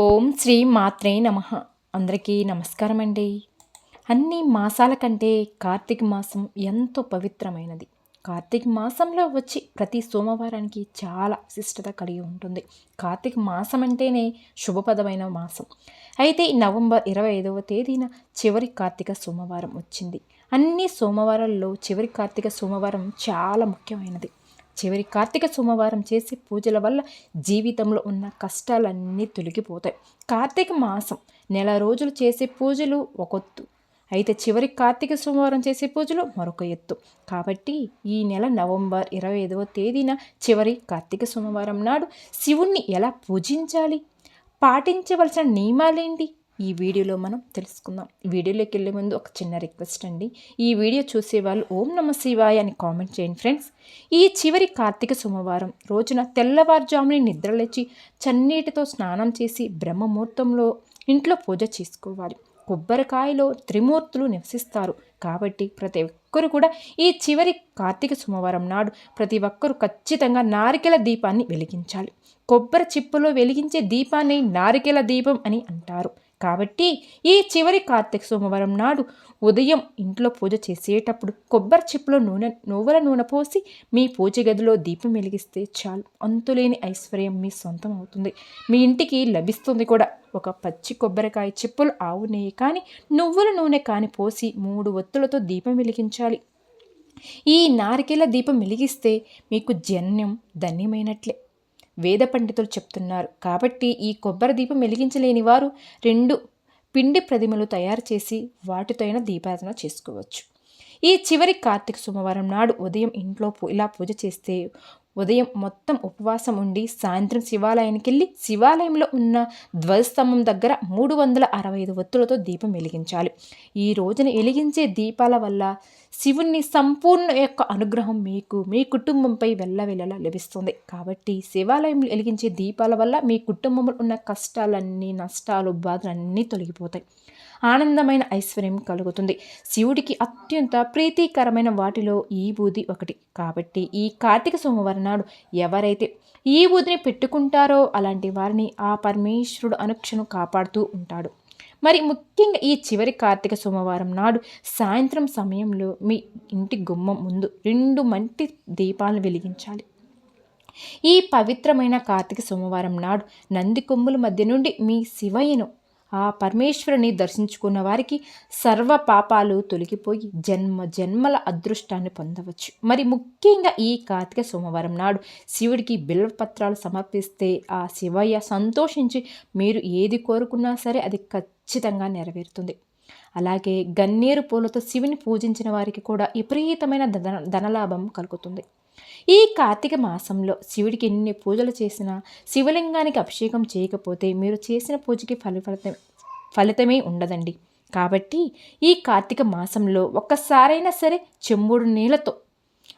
ఓం శ్రీ మాత్రే నమ. అందరికీ నమస్కారం అండి అన్ని మాసాల కంటే కార్తీక మాసం ఎంతో పవిత్రమైనది. కార్తీక మాసంలో వచ్చి ప్రతి సోమవారానికి చాలా విశిష్టత కలిగి ఉంటుంది. కార్తీక మాసం అంటేనే శుభపదమైన మాసం. అయితే నవంబర్ ఇరవై ఐదవ తేదీన చివరి కార్తీక సోమవారం వచ్చింది. అన్ని సోమవారాల్లో చివరి కార్తీక సోమవారం చాలా ముఖ్యమైనది. చివరి కార్తీక సోమవారం చేసే పూజల వల్ల జీవితంలో ఉన్న కష్టాలన్నీ తొలగిపోతాయి. కార్తీక మాసం నెల రోజులు చేసే పూజలు ఒకొత్తు అయితే చివరి కార్తీక సోమవారం చేసే పూజలు మరొక ఎత్తు. కాబట్టి ఈ నెల నవంబర్ ఇరవై ఐదవ తేదీన చివరి కార్తీక సోమవారం నాడు శివుణ్ణి ఎలా పూజించాలి? పాటించవలసిన నియమాలేంటి? ఈ వీడియోలో మనం తెలుసుకుందాం. వీడియోలోకి వెళ్ళే ముందు ఒక చిన్న రిక్వెస్ట్ అండి. ఈ వీడియో చూసే వాళ్ళు ఓం నమ శివాయ అని కామెంట్ చేయండి ఫ్రెండ్స్. ఈ చివరి కార్తీక సోమవారం రోజున తెల్లవారుజాముని నిద్రలేచి చన్నీటితో స్నానం చేసి బ్రహ్మముహూర్తంలో ఇంట్లో పూజ చేసుకోవాలి. కొబ్బరికాయలో త్రిమూర్తులు నివసిస్తారు. కాబట్టి ప్రతి ఒక్కరు కూడా ఈ చివరి కార్తీక సోమవారం నాడు ప్రతి ఒక్కరు ఖచ్చితంగా నారికెల దీపాన్ని వెలిగించాలి. కొబ్బరి చిప్పులో వెలిగించే దీపాన్ని నారికెల దీపం అని అంటారు. కాబట్టి ఈ చివరి కార్తీక సోమవారం నాడు ఉదయం ఇంట్లో పూజ చేసేటప్పుడు కొబ్బరి చిప్పులో నూనె నువ్వుల నూనె పోసి మీ పూజ గదిలో దీపం వెలిగిస్తే చాలు. అంతులేని ఐశ్వర్యం మీ సొంతం అవుతుంది. మీ ఇంటికి లభిస్తుంది కూడా ఒక పచ్చి కొబ్బరికాయ చిప్పులు ఆవు నెయ్యి కానీ నువ్వుల నూనె కాని పోసి మూడు ఒత్తులతో దీపం వెలిగించాలి. ఈ నారికేల దీపం వెలిగిస్తే మీకు జన్యం ధన్యమైనట్లే. వేద పండితులు చెప్తున్నారు. కాబట్టి ఈ కొబ్బరి దీపం వెలిగించలేని వారు రెండు పిండి ప్రతిమలు తయారు చేసి వాటితో అయినా దీపారాధన చేసుకోవచ్చు. ఈ చివరి కార్తీక సోమవారం నాడు ఉదయం ఇంట్లో ఇలా పూజ చేస్తే ఉదయం మొత్తం ఉపవాసం ఉండి సాయంత్రం శివాలయానికి వెళ్ళి శివాలయంలో ఉన్న ధ్వజస్తంభం దగ్గర మూడు వందల అరవై ఐదు ఒత్తులతో దీపం వెలిగించాలి. ఈ రోజున వెలిగించే దీపాల వల్ల శివుని సంపూర్ణ యొక్క అనుగ్రహం మీకు మీ కుటుంబంపై వెళ్ళవెళ్ళలా లభిస్తుంది. కాబట్టి శివాలయంలో వెలిగించే దీపాల వల్ల మీ కుటుంబంలో ఉన్న కష్టాలన్నీ నష్టాలు బాధలన్నీ తొలగిపోతాయి. ఆనందమైన ఐశ్వర్యం కలుగుతుంది. శివుడికి అత్యంత ప్రీతికరమైన వాటిలో ఈ బూది ఒకటి. కాబట్టి ఈ కార్తీక సోమవారం నాడు ఎవరైతే ఈ ఊదిని పెట్టుకుంటారో అలాంటి వారిని ఆ పరమేశ్వరుడు అనుక్షణం కాపాడుతూ ఉంటాడు. మరి ముఖ్యంగా ఈ చివరి కార్తీక సోమవారం నాడు సాయంత్రం సమయంలో మీ ఇంటి గుమ్మం ముందు రెండు మంటి దీపాలను వెలిగించాలి. ఈ పవిత్రమైన కార్తీక సోమవారం నాడు నంది కొమ్ముల మధ్య నుండి మీ శివయ్యను ఆ పరమేశ్వరుని దర్శించుకున్న వారికి సర్వ పాపాలు తొలగిపోయి జన్మ జన్మల అదృష్టాన్ని పొందవచ్చు. మరి ముఖ్యంగా ఈ కార్తీక సోమవారం నాడు శివుడికి బిల్వపత్రాలు సమర్పిస్తే ఆ శివయ్య సంతోషించి మీరు ఏది కోరుకున్నా సరే అది ఖచ్చితంగా నెరవేరుతుంది. అలాగే గన్నేరు పూలతో శివుని పూజించిన వారికి కూడా విపరీతమైన ధన ధనలాభం కలుగుతుంది. ఈ కార్తీక మాసంలో శివుడికి ఎన్ని పూజలు చేసినా శివలింగానికి అభిషేకం చేయకపోతే మీరు చేసిన పూజకి ఫలిఫలితం ఫలితమే ఉండదండి. కాబట్టి ఈ కార్తీక మాసంలో ఒక్కసారైనా సరే చెంబుడు నీళ్ళతో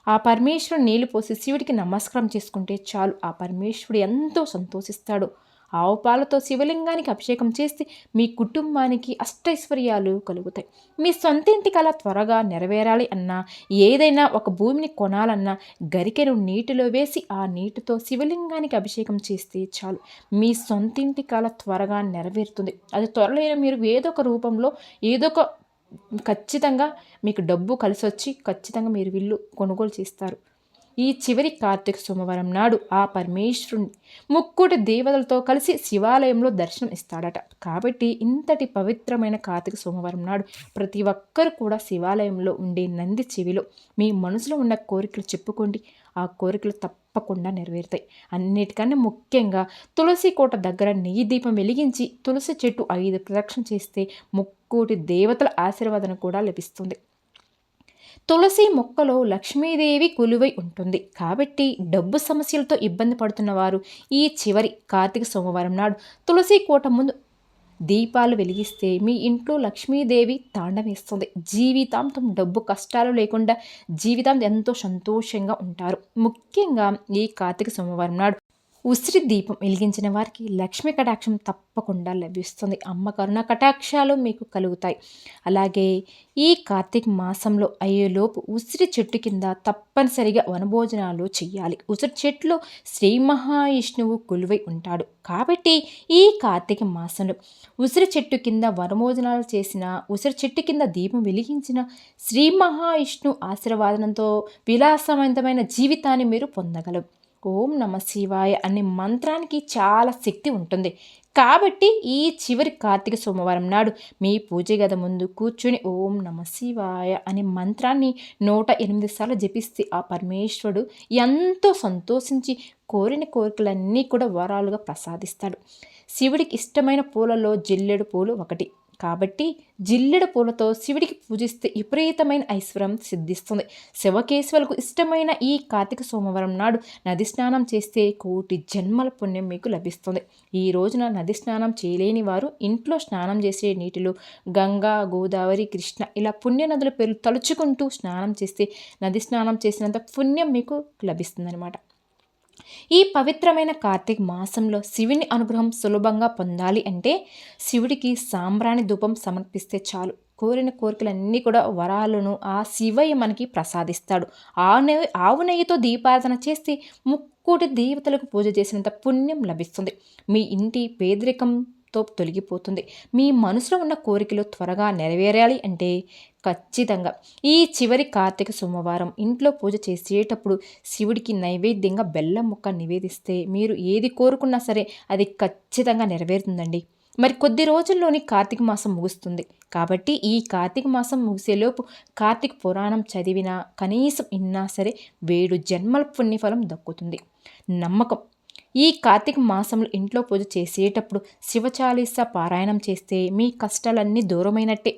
ఆ పరమేశ్వరుడు నీళ్ళు పోసి శివుడికి నమస్కారం చేసుకుంటే చాలు. ఆ పరమేశ్వరుడు ఎంతో సంతోషిస్తాడు. ఆవు పాలతో శివలింగానికి అభిషేకం చేస్తే మీ కుటుంబానికి అష్టైశ్వర్యాలు కలుగుతాయి. మీ సొంత ఇంటి కళ త్వరగా నెరవేరాలి అన్నా ఏదైనా ఒక భూమిని కొనాలన్నా గరికెను నీటిలో వేసి ఆ నీటితో శివలింగానికి అభిషేకం చేస్తే చాలు. మీ సొంత ఇంటి కళ త్వరగా నెరవేరుతుంది. అది త్వరలో మీరు ఏదో ఒక రూపంలో ఏదో ఒక ఖచ్చితంగా మీకు డబ్బు కలిసి వచ్చి ఖచ్చితంగా మీరు విల్లు కొనుగోలు చేస్తారు. ఈ చివరి కార్తీక సోమవారం నాడు ఆ పరమేశ్వరుని ముక్కుటి దేవతలతో కలిసి శివాలయంలో దర్శనం ఇస్తాడట. కాబట్టి ఇంతటి పవిత్రమైన కార్తీక సోమవారం నాడు ప్రతి ఒక్కరు కూడా శివాలయంలో ఉండే నంది చెవిలో మీ మనసులో ఉన్న కోరికలు చెప్పుకోండి. ఆ కోరికలు తప్పకుండా నెరవేరుతాయి. అన్నిటికన్నా ముఖ్యంగా తులసి కోట దగ్గర నెయ్యి దీపం వెలిగించి తులసి చెట్టు ఐదు ప్రదక్షిణ చేస్తే ముక్కోటి దేవతల ఆశీర్వాదం కూడా లభిస్తుంది. తులసి మొక్కలో లక్ష్మీదేవి కొలువై ఉంటుంది. కాబట్టి డబ్బు సమస్యలతో ఇబ్బంది పడుతున్న వారు ఈ చివరి కార్తీక సోమవారం నాడు తులసి కోట ముందు దీపాలు వెలిగిస్తే మీ ఇంట్లో లక్ష్మీదేవి తాండవేస్తుంది జీవితాంతం డబ్బు కష్టాలు లేకుండా జీవితాంతం ఎంతో సంతోషంగా ఉంటారు. ముఖ్యంగా ఈ కార్తీక సోమవారం నాడు ఉసిరి దీపం వెలిగించిన వారికి లక్ష్మీ కటాక్షం తప్పకుండా లభిస్తుంది. అమ్మ కరుణ కటాక్షాలు మీకు కలుగుతాయి. అలాగే ఈ కార్తీక మాసంలో అయ్యేలోపు ఉసిరి చెట్టు కింద తప్పనిసరిగా వనభోజనాలు చేయాలి ఉసిరి చెట్లు శ్రీ మహావిష్ణువు కొలువై ఉంటాడు. కాబట్టి ఈ కార్తీక మాసంలో ఉసిరి చెట్టు కింద వనభోజనాలు చేసిన ఉసిరి చెట్టు కింద దీపం వెలిగించిన శ్రీ మహావిష్ణు ఆశీర్వాదనంతో విలాసవంతమైన జీవితాన్ని మీరు పొందగలరు. ఓం నమ శివాయ అనే మంత్రానికి చాలా శక్తి ఉంటుంది. కాబట్టి ఈ చివరి కార్తీక సోమవారం నాడు మీ పూజ గద ముందు కూర్చుని ఓం నమ శివాయ అనే మంత్రాన్ని నూట ఎనిమిది సార్లు జపిస్తే ఆ పరమేశ్వరుడు ఎంతో సంతోషించి కోరిన కోరికలన్నీ కూడా వరాలుగా ప్రసాదిస్తాడు. శివుడికి ఇష్టమైన పూలలో జిల్లెడు పూలు ఒకటి. కాబట్టి జిల్లెడ పూలతో శివుడికి పూజిస్తే విపరీతమైన ఐశ్వర్యం సిద్ధిస్తుంది. శివకేశవులకు ఇష్టమైన ఈ కార్తీక సోమవారం నాడు నది స్నానం చేస్తే కోటి జన్మల పుణ్యం మీకు లభిస్తుంది. ఈ రోజున నది స్నానం చేయలేని వారు ఇంట్లో స్నానం చేసే నీటిలో గంగా గోదావరి కృష్ణ ఇలా పుణ్య నదుల పేర్లు తలుచుకుంటూ స్నానం చేస్తే నది స్నానం చేసినంత పుణ్యం మీకు లభిస్తుందన్నమాట. ఈ పవిత్రమైన కార్తీక మాసంలో శివుని అనుగ్రహం సులభంగా పొందాలి అంటే శివుడికి సాంబ్రాణి ధూపం సమర్పిస్తే చాలు. కోరిన కోరికలన్నీ కూడా వరాలను ఆ శివయ్య మనకి ప్రసాదిస్తాడు. ఆ నెయ్యి ఆవు నెయ్యితో దీపారాధన చేస్తే ముక్కోటి దేవతలకు పూజ చేసినంత పుణ్యం లభిస్తుంది. మీ ఇంటి పేదరికంతో తొలగిపోతుంది. మీ మనసులో ఉన్న కోరికలు త్వరగా నెరవేరాలి అంటే ఖచ్చితంగా. ఈ చివరి కార్తీక సోమవారం ఇంట్లో పూజ చేసేటప్పుడు శివుడికి నైవేద్యంగా బెల్లం ముక్క నివేదిస్తే మీరు ఏది కోరుకున్నా సరే అది ఖచ్చితంగా నెరవేరుతుందండి. మరి కొద్ది రోజుల్లోని కార్తీక మాసం ముగుస్తుంది. కాబట్టి ఈ కార్తీక మాసం ముగిసేలోపు కార్తీక పురాణం చదివినా కనీసం ఇన్నా సరే వేడు జన్మల పుణ్యఫలం దక్కుతుంది. నమ్మకం. ఈ కార్తీక మాసంలో ఇంట్లో పూజ చేసేటప్పుడు శివచాలీస పారాయణం చేస్తే మీ కష్టాలన్నీ దూరమైనట్టే.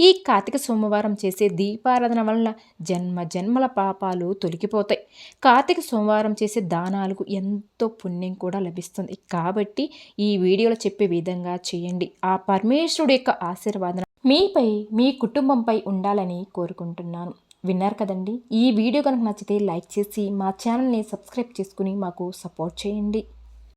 ఈ కార్తీక సోమవారం చేసే దీపారాధన వలన జన్మ జన్మల పాపాలు తొలగిపోతాయి. కార్తీక సోమవారం చేసే దానాలకు ఎంతో పుణ్యం కూడా లభిస్తుంది. కాబట్టి ఈ వీడియోలో చెప్పే విధంగా చేయండి. ఆ పరమేశ్వరుడు యొక్క ఆశీర్వాదం మీపై మీ కుటుంబంపై ఉండాలని కోరుకుంటున్నాను. విన్నారు కదండి? ఈ వీడియో కనుక నచ్చితే లైక్ చేసి మా ఛానల్ని సబ్స్క్రైబ్ చేసుకుని మాకు సపోర్ట్ చేయండి.